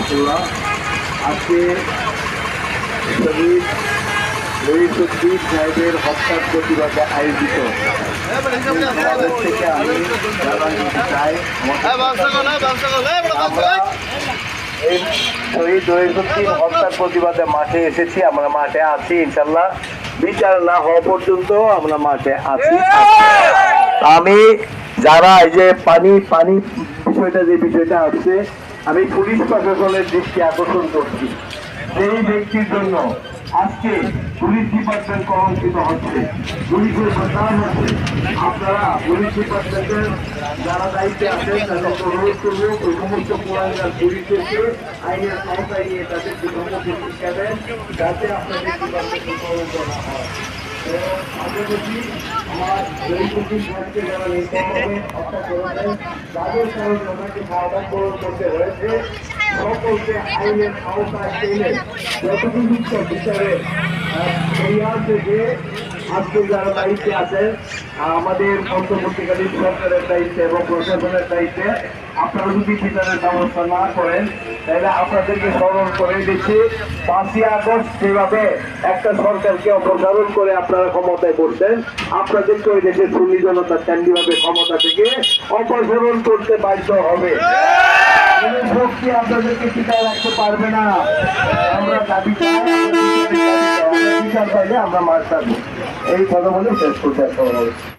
রহমতুল্লাহ আজকে শহীদ রহিসুদ্দিন সাহেবের হত্যার প্রতিবাদে আয়োজিত। সমাবেশ থেকে আমি চাই আমরা এই শহীদ রহিসুদ্দিন হত্যার প্রতিবাদে মাঠে এসেছি আমরা মাঠে আছি ইনশাল্লাহ বিচার না হওয়া পর্যন্ত আমরা মাঠে আছি। আমি যারা এই যে পানি পানি বিষয়টা যে বিষয়টা আছে আমি পুলিশ প্রশাসনের দৃষ্টি আকর্ষণ করছি। সেই ব্যক্তির জন্য আজকে পুলিশ ডিপার্টমেন্ট কলঙ্কিত হচ্ছে। পুলিশের বদনাম হচ্ছে আপনারা পুলিশ ডিপার্টমেন্টের যারা দায়িত্বে আছেন তাদেরকে অনুরোধ করব ওই সমস্ত পুরানগার পুলিশদেরকে আইনের ক্ষমতায় নিয়ে তাদেরকে সম্মুখীন শিক্ষা দেন, যাতে আপনাদের ডিপার্টমেন্টের কলঙ্ক না হয়। এবং আগে দেখি আমার জয়ীপুদ্দিন সাহেবকে যারা নির্মমভাবে হত্যা করেছেন তাদের কারণে ওনাকে গ্রহণ করতে হয়েছে সকলকে আইনের আওতায় এনে যতটুকু বিচারে পরিবার থেকে আজকে যারা দায়িত্বে আছে আমাদের অন্তর্বর্তীকালীন সরকারের দায়িত্বে এবং প্রশাসনের দায়িত্বে আপনারা যদি বিচারের ব্যবস্থা না করেন, তাহলে আপনাদেরকে স্মরণ করে দিচ্ছি, পাঁচই আগস্ট যেভাবে একটা সরকারকে অপসারণ করে আপনারা ক্ষমতায় করছেন আপনাদেরকে ওই দেশের সুন্নি জনতা তেমনিভাবে ক্ষমতা থেকে অপসারণ করতে বাধ্য হবে। শক্তি আপনাদেরকে টিকায় রাখতে পারবে না। আমরা দাবি চাই, আমরা বিচার পাইলে আমরা মার এই কথা